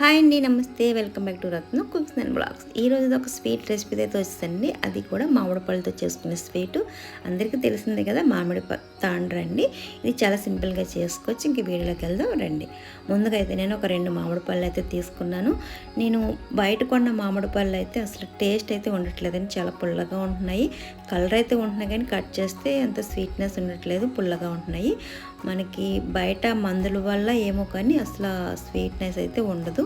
Hi అండి నమస్తే. Welcome back to Ratna cooks and blogs ఈరోజు ఒక స్వీట్ రెసిపీ అయితే వచ్చిందండి అది కూడా మామిడి పళ్ళతో చేసుకునే స్వీట్ అందరికీ తెలిసిందే కదా మామిడి ప తాండ్రండి ఇది చాలా సింపుల్గా చేసుకోవచ్చు. ఇంక వీడియోలోకి వెళ్దాం రండి. ముందుగా అయితే నేను ఒక రెండు మామిడి పళ్ళు అయితే తీసుకున్నాను. నేను బయట కొన్న మామిడి పళ్ళు అయితే అసలు టేస్ట్ అయితే ఉండట్లేదండి. చాలా పుల్లగా ఉంటున్నాయి. కలర్ అయితే ఉంటున్నాయి కానీ కట్ చేస్తే అంత స్వీట్నెస్ ఉండట్లేదు పుల్లగా ఉంటున్నాయి. మనకి బయట మందుల వల్ల ఏమో కానీ అసలు స్వీట్నెస్ అయితే ఉండదు.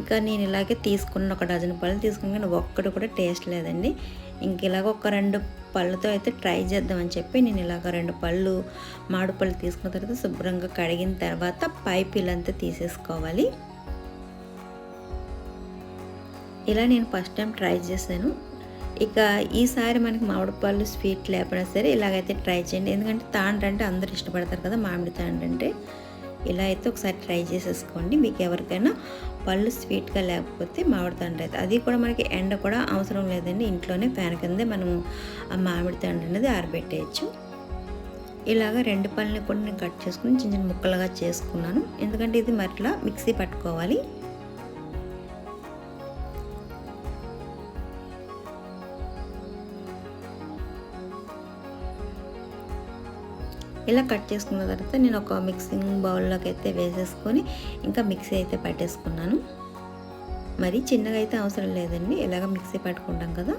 ఇక నేను ఇలాగే తీసుకున్న ఒక డజన్ పళ్ళు తీసుకుని కానీ ఒక్కటి కూడా టేస్ట్ లేదండి. ఇంక ఇలాగ ఒక రెండు పళ్ళతో అయితే ట్రై చేద్దామని చెప్పి నేను ఇలాగ రెండు పళ్ళు మామిడి పళ్ళు తీసుకున్న తర్వాత శుభ్రంగా కడిగిన తర్వాత పైప్ ఇలాంతా తీసేసుకోవాలి. ఇలా నేను ఫస్ట్ టైం ట్రై చేశాను. ఇక ఈసారి మనకి మామిడి పళ్ళు స్వీట్ లేకపోయినా సరే ఇలాగైతే ట్రై చేయండి. ఎందుకంటే తాండ్ర అంటే అందరూ ఇష్టపడతారు కదా మామిడి తాండ్ర అంటే. ఇలా అయితే ఒకసారి ట్రై చేసేసుకోండి. మీకు ఎవరికైనా పళ్ళు స్వీట్గా లేకపోతే మామిడి తండ్రి అయితే అది కూడా మనకి ఎండ కూడా అవసరం లేదండి. ఇంట్లోనే ఫ్యాన్ కిందే మనము ఆ మామిడి తండ్రి అనేది ఆరబెట్టేయచ్చు. ఇలాగ రెండు పళ్ళని కూడా నేను కట్ చేసుకుని చిన్న చిన్న ముక్కలుగా చేసుకున్నాను. ఎందుకంటే ఇది మరలా మిక్సీ పట్టుకోవాలి. ఇలా కట్ చేసుకున్న తర్వాత నేను ఒక మిక్సింగ్ బౌల్లోకి అయితే వేసేసుకొని ఇంకా మిక్సీ అయితే పట్టేసుకున్నాను. మరి చిన్నగా అయితే అవసరం లేదండి ఇలాగ మిక్సీ పట్టుకుంటాం కదా.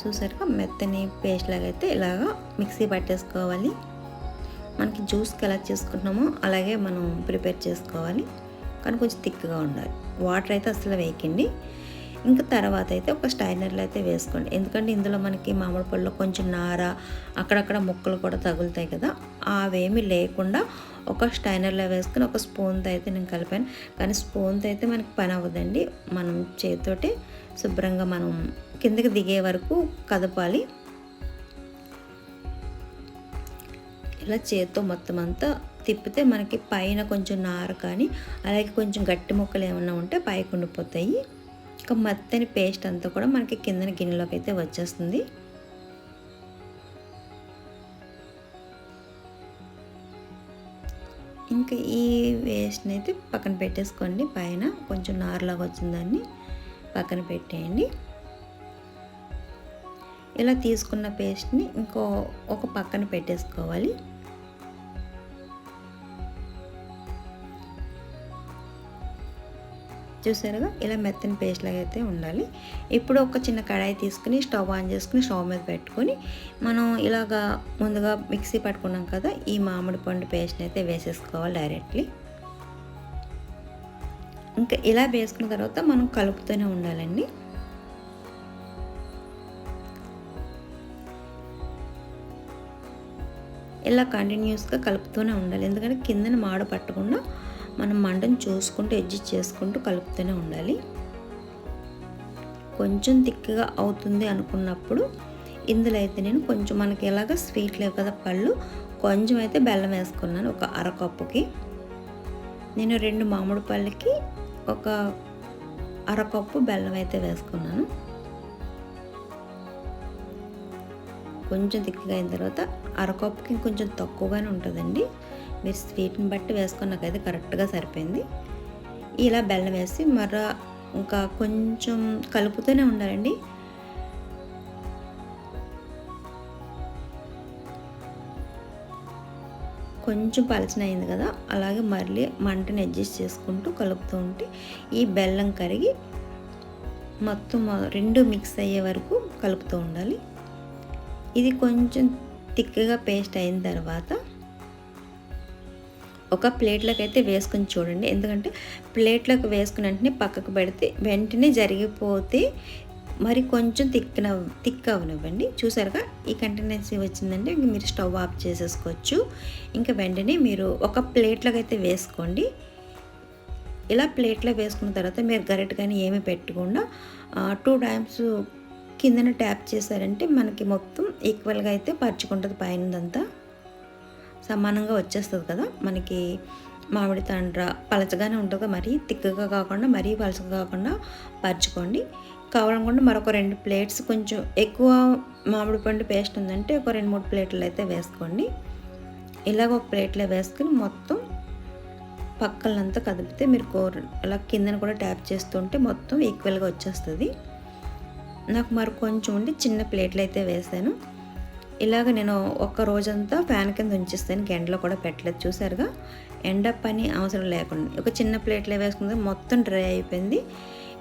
చూసారుగా మెత్తని పేస్ట్ లాగా అయితే ఇలాగ మిక్సీ పట్టేసుకోవాలి. మనకి జ్యూస్కి ఎలా చేసుకుంటున్నామో అలాగే మనం ప్రిపేర్ చేసుకోవాలి. కానీ కొంచెం థిక్గా ఉండాలి. వాటర్ అయితే అసలు వేయకండి. ఇంకా తర్వాత అయితే ఒక స్టైనర్లో అయితే వేసుకోండి. ఎందుకంటే ఇందులో మనకి మామిడి పళ్ళలో కొంచెం నార అక్కడక్కడ ముక్కలు కూడా తగులుతాయి కదా. అవేమి లేకుండా ఒక స్టైనర్లో వేసుకొని ఒక స్పూన్తో అయితే నేను కలిపాను. కానీ స్పూన్తో అయితే మనకి పని అవ్వదండి. మనం చేతితోటి శుభ్రంగా మనం కిందకి దిగే వరకు కదపాలి. ఇలా చేత్తో మొత్తం అంతా తిప్పితే మనకి పైన కొంచెం నార కానీ అలాగే కొంచెం గట్టి ముక్కలు ఏమైనా ఉంటే పైకి ఉండిపోతాయి. ఇంకా మెత్తని పేస్ట్ అంతా కూడా మనకి కిందన గిన్నెలోకి అయితే వచ్చేస్తుంది. ఇంకా ఈ వేస్ట్ని అయితే పక్కన పెట్టేసుకోండి. పైన కొంచెం నారులాగా వచ్చిందాన్ని పక్కన పెట్టేయండి. ఇలా తీసుకున్న పేస్ట్ని ఇంకో ఒక పక్కన పెట్టేసుకోవాలి. చూసారుగా ఇలా మెత్తని పేస్ట్ లాగా అయితే ఉండాలి. ఇప్పుడు ఒక చిన్న కడాయి తీసుకుని స్టవ్ ఆన్ చేసుకుని స్టవ్ మీద పెట్టుకొని మనం ఇలాగా ముందుగా మిక్సీ పట్టుకున్నాం కదా ఈ మామిడి పండు పేస్ట్ని అయితే వేసేసుకోవాలి డైరెక్ట్లీ. ఇంకా ఇలా వేసుకున్న తర్వాత మనం కలుపుతూనే ఉండాలండి. ఇలా కంటిన్యూస్గా కలుపుతూనే ఉండాలి. ఎందుకంటే కిందన మాడ పట్టకుండా మనం మంటను చూసుకుంటూ అడ్జస్ట్ చేసుకుంటూ కలుపుతూనే ఉండాలి. కొంచెం తిక్కగా అవుతుంది అనుకున్నప్పుడు ఇందులో అయితే నేను కొంచెం మనకి ఎలాగ స్వీట్ లేవు కదా పళ్ళు కొంచెం అయితే బెల్లం వేసుకున్నాను ఒక అరకప్పుకి. నేను రెండు మామిడి పళ్ళకి ఒక అరకప్పు బెల్లం అయితే వేసుకున్నాను. కొంచెం తిక్కగా అయిన తర్వాత అరకప్పుకి కొంచెం తక్కువగానే ఉంటుందండి. మీరు స్వీట్ని బట్టి వేసుకొని నాకైతే కరెక్ట్గా సరిపోయింది. ఇలా బెల్లం వేసి మర ఇంకా కొంచెం కలుపుతూనే ఉండాలండి. కొంచెం పలచన అయింది కదా అలాగే మళ్ళీ మంటని అడ్జస్ట్ చేసుకుంటూ కలుపుతూ ఉంటే ఈ బెల్లం కరిగి మొత్తం రెండు మిక్స్ అయ్యే వరకు కలుపుతూ ఉండాలి. ఇది కొంచెం థిక్గా పేస్ట్ అయిన తర్వాత ఒక ప్లేట్లోకి అయితే వేసుకొని చూడండి. ఎందుకంటే ప్లేట్లోకి వేసుకుని వెంటనే పక్కకు పెడితే వెంటనే జరిగిపోతే మరి కొంచెం తిక్కన తిక్ అవనివ్వండి చూసారుగా? ఈ కంటెనెన్సీ వచ్చిందంటే ఇంక మీరు స్టవ్ ఆఫ్ చేసేసుకోవచ్చు. ఇంకా వెంటనే మీరు ఒక ప్లేట్లోకి అయితే వేసుకోండి. ఇలా ప్లేట్లో వేసుకున్న తర్వాత మీరు గరెట్ కానీ ఏమి పెట్టకుండా టూ టైమ్స్ కిందన ట్యాప్ చేశారంటే మనకి మొత్తం ఈక్వల్గా అయితే పరుచుకుంటుంది పైనదంతా. సమానంగా వచ్చేస్తుంది కదా. మనకి మామిడి తండ్ర పలచగానే ఉంటుంది మరీ. తిక్కగా కాకుండా మరీ పలచగా కాకుండా పరచుకోండి. కావాలనుకుంటే మరొక రెండు ప్లేట్స్ కొంచెం ఎక్కువ మామిడి పండు పేస్ట్ ఉందంటే ఒక రెండు మూడు ప్లేట్లు అయితే వేసుకోండి. ఇలాగ ఒక ప్లేట్లో వేసుకుని మొత్తం పక్కలంతా కదిపితే మీరు కూర అలా కిందన కూడా ట్యాప్ చేస్తుంటే మొత్తం ఈక్వల్గా వచ్చేస్తుంది. నాకు మరి కొంచెం ఉండి చిన్న ప్లేట్లు అయితే వేసాను. ఇలాగ నేను ఒక్క రోజంతా ఫ్యాన్ కింద ఉంచిస్తాను. ఎండలో కూడా పెట్టలేదు. చూసారుగా ఎండ పని అవసరం లేకుండా. ఒక చిన్న ప్లేట్లో వేసుకుంటే మొత్తం డ్రై అయిపోయింది.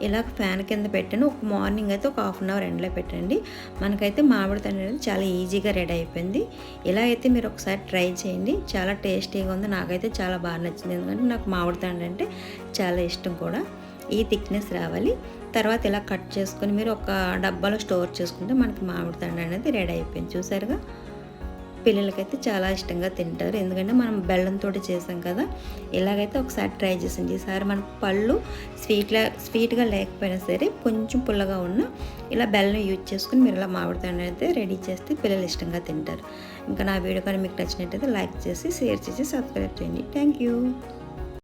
ఇలాగ ఫ్యాన్ కింద పెట్టాను. ఒక మార్నింగ్ అయితే ఒక హాఫ్ అన్ అవర్ ఎండలో పెట్టండి. మనకైతే మామిడి తండ్రి అనేది చాలా ఈజీగా రెడీ అయిపోయింది. ఇలా అయితే మీరు ఒకసారి ట్రై చేయండి. చాలా టేస్టీగా ఉంది. నాకైతే చాలా బాగా నచ్చింది. ఎందుకంటే నాకు మామిడి తండ్రి అంటే చాలా ఇష్టం కూడా. ఈ థిక్నెస్ రావాలి. తర్వాత ఇలా కట్ చేసుకొని మీరు ఒక డబ్బాలో స్టోర్ చేసుకుంటే మనకి మామిడి తండ అనేది రెడీ అయిపోయింది. చూసారుగా? పిల్లలకైతే చాలా ఇష్టంగా తింటారు. ఎందుకంటే మనం బెల్లంతో చేసాం కదా ఇలాగైతే ఒకసారి ట్రై చేసింది. ఈసారి మనకు పళ్ళు స్వీట్లా స్వీట్గా లేకపోయినా సరే కొంచెం పుల్లగా ఉన్న ఇలా బెల్లం యూజ్ చేసుకుని మీరు ఇలా మామిడి తండ్రి అయితే రెడీ చేస్తే పిల్లలు ఇష్టంగా తింటారు. ఇంకా నా వీడియో కానీ మీకు నచ్చినట్టయితే లైక్ చేసి షేర్ చేసి సబ్స్క్రైబ్ చేయండి. Thank you.